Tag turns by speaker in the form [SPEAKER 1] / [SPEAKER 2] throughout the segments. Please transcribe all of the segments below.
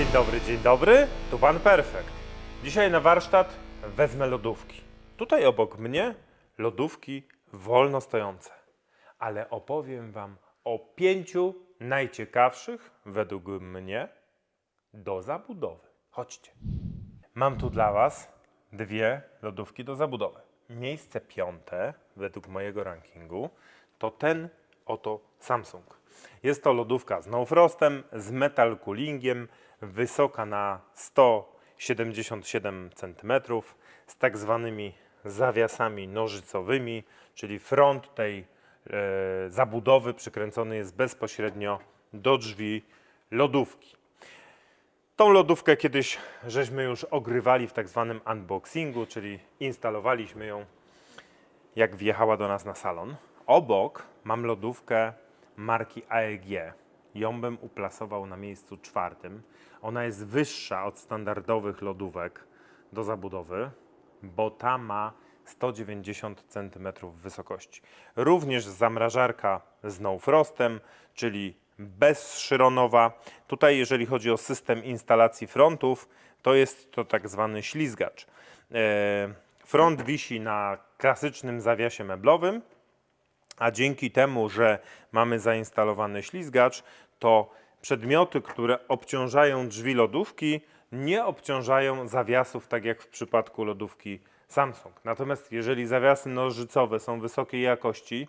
[SPEAKER 1] Dzień dobry, dzień dobry, tu Pan Perfekt. Dzisiaj na warsztat wezmę lodówki. Tutaj obok mnie lodówki wolno stojące. Ale opowiem Wam o pięciu najciekawszych, według mnie, do zabudowy. Chodźcie. Mam tu dla Was dwie lodówki do zabudowy. Miejsce piąte, według mojego rankingu, to ten oto Samsung. Jest to lodówka z no frostem, z metal coolingiem, wysoka na 177 cm, z tak zwanymi zawiasami nożycowymi, czyli front tej e, zabudowy przykręcony jest bezpośrednio do drzwi lodówki. Tą lodówkę kiedyś żeśmy już ogrywali w tak zwanym unboxingu, czyli instalowaliśmy ją jak wjechała do nas na salon. Obok mam lodówkę marki AEG. Ją bym uplasował na miejscu czwartym. Ona jest wyższa od standardowych lodówek do zabudowy, bo ta ma 190 cm wysokości. Również zamrażarka z no frostem, czyli bezszyronowa. Tutaj, jeżeli chodzi o system instalacji frontów, to jest to tak zwany ślizgacz. E, Front wisi na klasycznym zawiasie meblowym, a dzięki temu, że mamy zainstalowany ślizgacz, to przedmioty, które obciążają drzwi lodówki, nie obciążają zawiasów, tak jak w przypadku lodówki Samsung. Natomiast jeżeli zawiasy nożycowe są wysokiej jakości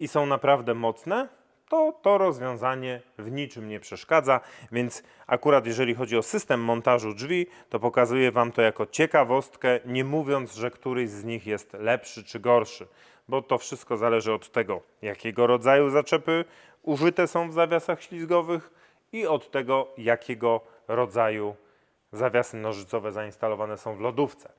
[SPEAKER 1] i są naprawdę mocne, to to rozwiązanie w niczym nie przeszkadza, więc akurat jeżeli chodzi o system montażu drzwi, to pokazuję Wam to jako ciekawostkę, nie mówiąc, że któryś z nich jest lepszy czy gorszy, bo to wszystko zależy od tego, jakiego rodzaju zaczepy użyte są w zawiasach ślizgowych i od tego, jakiego rodzaju zawiasy nożycowe zainstalowane są w lodówce.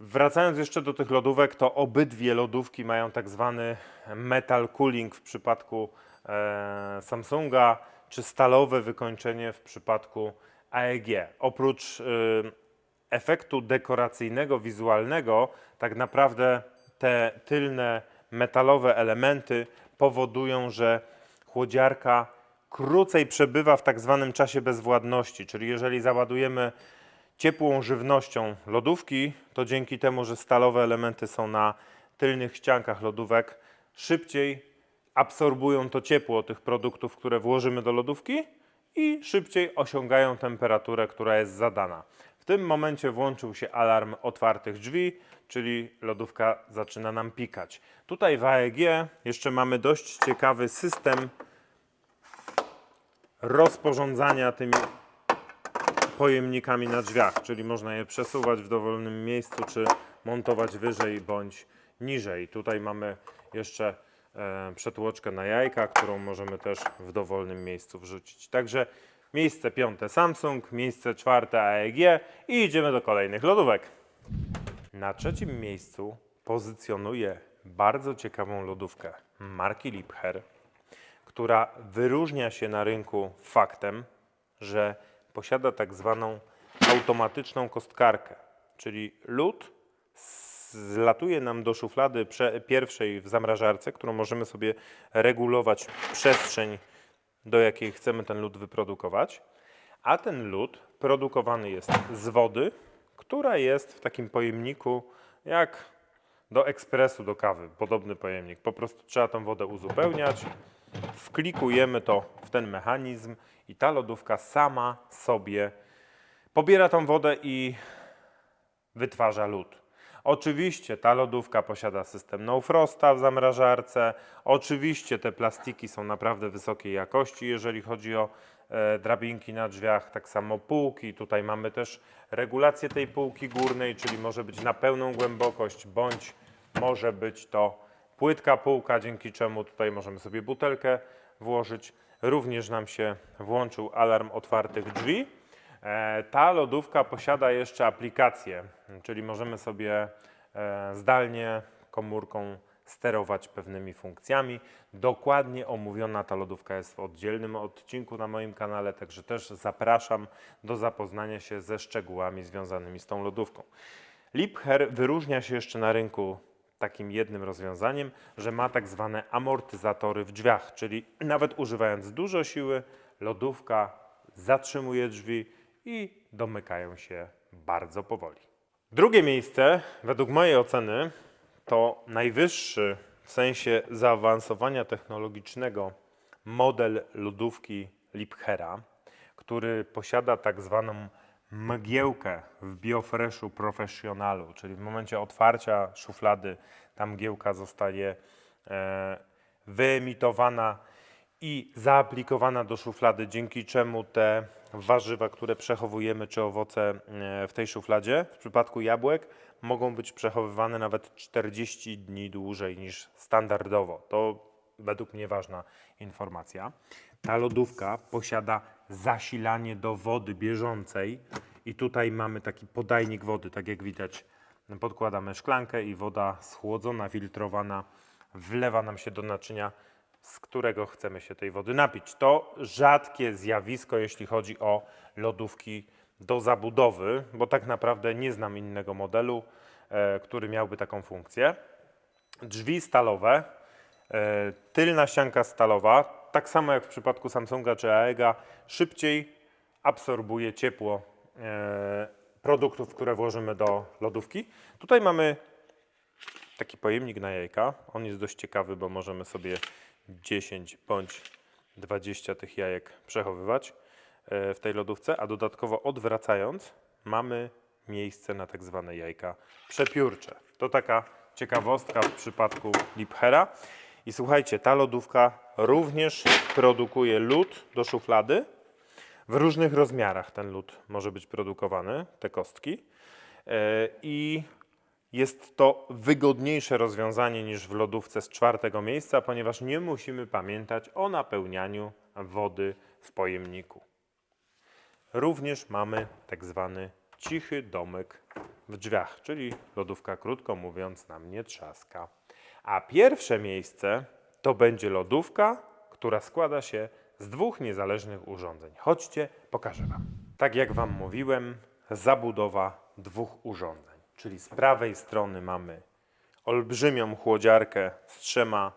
[SPEAKER 1] Wracając jeszcze do tych lodówek, to obydwie lodówki mają tak zwany metal cooling w przypadku e, Samsunga, czy stalowe wykończenie w przypadku AEG. Oprócz e, efektu dekoracyjnego, wizualnego, tak naprawdę te tylne metalowe elementy powodują, że chłodziarka krócej przebywa w tak zwanym czasie bezwładności, czyli jeżeli załadujemy ciepłą żywnością lodówki, to dzięki temu, że stalowe elementy są na tylnych ściankach lodówek, szybciej absorbują to ciepło tych produktów, które włożymy do lodówki i szybciej osiągają temperaturę, która jest zadana. Tym momencie włączył się alarm otwartych drzwi, czyli lodówka zaczyna nam pikać. Tutaj w AEG jeszcze mamy dość ciekawy system rozporządzania tymi pojemnikami na drzwiach, czyli można je przesuwać w dowolnym miejscu, czy montować wyżej bądź niżej. Tutaj mamy jeszcze e, przetłoczkę na jajka, którą możemy też w dowolnym miejscu wrzucić. Także miejsce piąte Samsung, miejsce czwarte AEG i idziemy do kolejnych lodówek. Na trzecim miejscu pozycjonuję bardzo ciekawą lodówkę marki Liebherr, która wyróżnia się na rynku faktem, że posiada tak zwaną automatyczną kostkarkę, czyli lód zlatuje nam do szuflady pierwszej w zamrażarce, którą możemy sobie regulować przestrzeń, do jakiej chcemy ten lód wyprodukować, a ten lód produkowany jest z wody, która jest w takim pojemniku jak do ekspresu, do kawy, podobny pojemnik. Po prostu trzeba tą wodę uzupełniać, wklikujemy to w ten mechanizm i ta lodówka sama sobie pobiera tą wodę i wytwarza lód. Oczywiście ta lodówka posiada system no frosta w zamrażarce. Oczywiście te plastiki są naprawdę wysokiej jakości, jeżeli chodzi o e, drabinki na drzwiach, tak samo półki. Tutaj mamy też regulację tej półki górnej, czyli może być na pełną głębokość, bądź może być to płytka półka, dzięki czemu tutaj możemy sobie butelkę włożyć. Również nam się włączył alarm otwartych drzwi. E, Ta lodówka posiada jeszcze aplikację, czyli możemy sobie e, zdalnie komórką sterować pewnymi funkcjami. Dokładnie omówiona ta lodówka jest w oddzielnym odcinku na moim kanale, także też zapraszam do zapoznania się ze szczegółami związanymi z tą lodówką. Liebherr wyróżnia się jeszcze na rynku takim jednym rozwiązaniem, że ma tak zwane amortyzatory w drzwiach, czyli nawet używając dużo siły, lodówka zatrzymuje drzwi i domykają się bardzo powoli. Drugie miejsce, według mojej oceny, to najwyższy w sensie zaawansowania technologicznego model lodówki Liebherra, który posiada tak zwaną mgiełkę w Biofreshu Professionalu, czyli w momencie otwarcia szuflady ta mgiełka zostaje e, wyemitowana i zaaplikowana do szuflady, dzięki czemu te warzywa, które przechowujemy, czy owoce e, w tej szufladzie, w przypadku jabłek, mogą być przechowywane nawet 40 dni dłużej niż standardowo. To według mnie ważna informacja. Ta lodówka posiada zasilanie do wody bieżącej i tutaj mamy taki podajnik wody, tak jak widać. Podkładamy szklankę i woda schłodzona, filtrowana wlewa nam się do naczynia, z którego chcemy się tej wody napić. To rzadkie zjawisko, jeśli chodzi o lodówki do zabudowy, bo tak naprawdę nie znam innego modelu, e, który miałby taką funkcję. Drzwi stalowe, e, tylna ścianka stalowa, tak samo jak w przypadku Samsunga czy AEGA, szybciej absorbuje ciepło e, produktów, które włożymy do lodówki. Tutaj mamy taki pojemnik na jajka. On jest dość ciekawy, bo możemy sobie 10 bądź 20 tych jajek przechowywać e, w tej lodówce, a dodatkowo odwracając mamy miejsce na tak zwane jajka przepiórcze. To taka ciekawostka w przypadku Liebherra. I słuchajcie, ta lodówka również produkuje lód do szuflady. W różnych rozmiarach ten lód może być produkowany, te kostki. E, I jest to wygodniejsze rozwiązanie niż w lodówce z czwartego miejsca, ponieważ nie musimy pamiętać o napełnianiu wody w pojemniku. Również mamy tak zwany cichy domek w drzwiach, czyli lodówka, krótko mówiąc, nam nie trzaska. A pierwsze miejsce to będzie lodówka, która składa się z dwóch niezależnych urządzeń. Chodźcie, pokażę Wam. Tak jak Wam mówiłem, zabudowa dwóch urządzeń. Czyli z prawej strony mamy olbrzymią chłodziarkę z trzema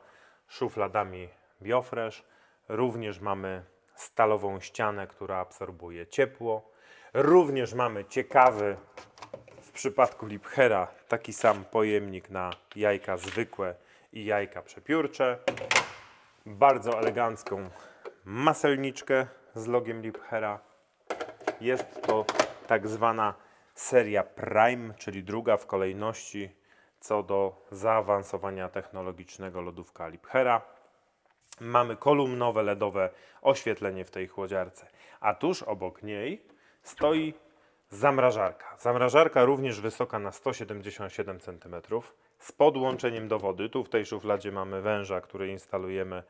[SPEAKER 1] szufladami Biofresh. Również mamy stalową ścianę, która absorbuje ciepło. Również mamy ciekawy w przypadku Liebherra taki sam pojemnik na jajka zwykłe i jajka przepiórcze. Bardzo elegancką maselniczkę z logiem Liebherra. Jest to tak zwana seria Prime, czyli druga w kolejności co do zaawansowania technologicznego lodówka Liebherra. Mamy kolumnowe LEDowe oświetlenie w tej chłodziarce, a tuż obok niej stoi zamrażarka. Zamrażarka również wysoka na 177 cm z podłączeniem do wody. Tu w tej szufladzie mamy węża, który instalujemy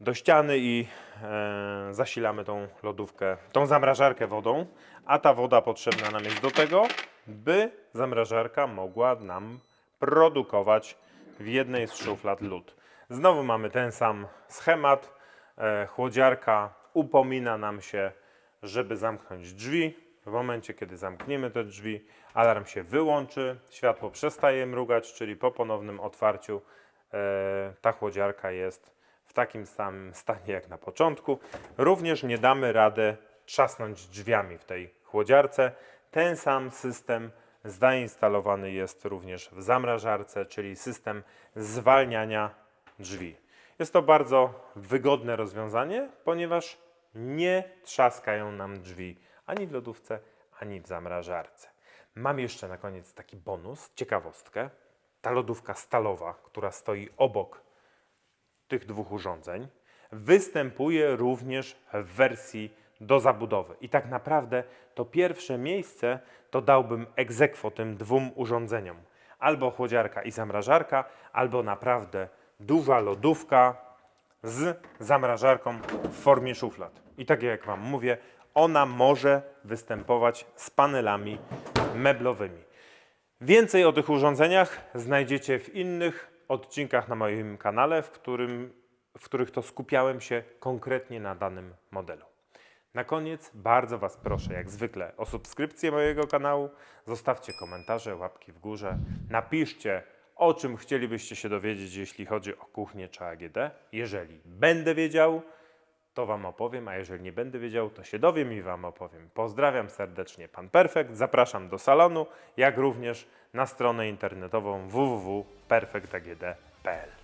[SPEAKER 1] do ściany i e, zasilamy tą lodówkę, tą zamrażarkę wodą, a ta woda potrzebna nam jest do tego, by zamrażarka mogła nam produkować w jednej z szuflad lód. Znowu mamy ten sam schemat. E, chłodziarka upomina nam się, żeby zamknąć drzwi. W momencie, kiedy zamkniemy te drzwi, alarm się wyłączy, światło przestaje mrugać, czyli po ponownym otwarciu e, ta chłodziarka jest w takim samym stanie jak na początku. Również nie damy radę trzasnąć drzwiami w tej chłodziarce. Ten sam system zainstalowany jest również w zamrażarce, czyli system zwalniania drzwi. Jest to bardzo wygodne rozwiązanie, ponieważ nie trzaskają nam drzwi ani w lodówce, ani w zamrażarce. Mam jeszcze na koniec taki bonus, ciekawostkę. Ta lodówka stalowa, która stoi obok tych dwóch urządzeń występuje również w wersji do zabudowy. I tak naprawdę to pierwsze miejsce to dałbym egzekwo tym dwóm urządzeniom. Albo chłodziarka i zamrażarka, albo naprawdę duża lodówka z zamrażarką w formie szuflad. I tak jak Wam mówię, ona może występować z panelami meblowymi. Więcej o tych urządzeniach znajdziecie w innych odcinkach na moim kanale, w, którym, w których to skupiałem się konkretnie na danym modelu. Na koniec bardzo Was proszę, jak zwykle, o subskrypcję mojego kanału. Zostawcie komentarze, łapki w górze. Napiszcie, o czym chcielibyście się dowiedzieć, jeśli chodzi o kuchnię czy AGD. Jeżeli będę wiedział, to Wam opowiem, a jeżeli nie będę wiedział, to się dowiem i Wam opowiem. Pozdrawiam serdecznie Pan Perfekt, zapraszam do salonu, jak również na stronę internetową www.perfektagd.pl.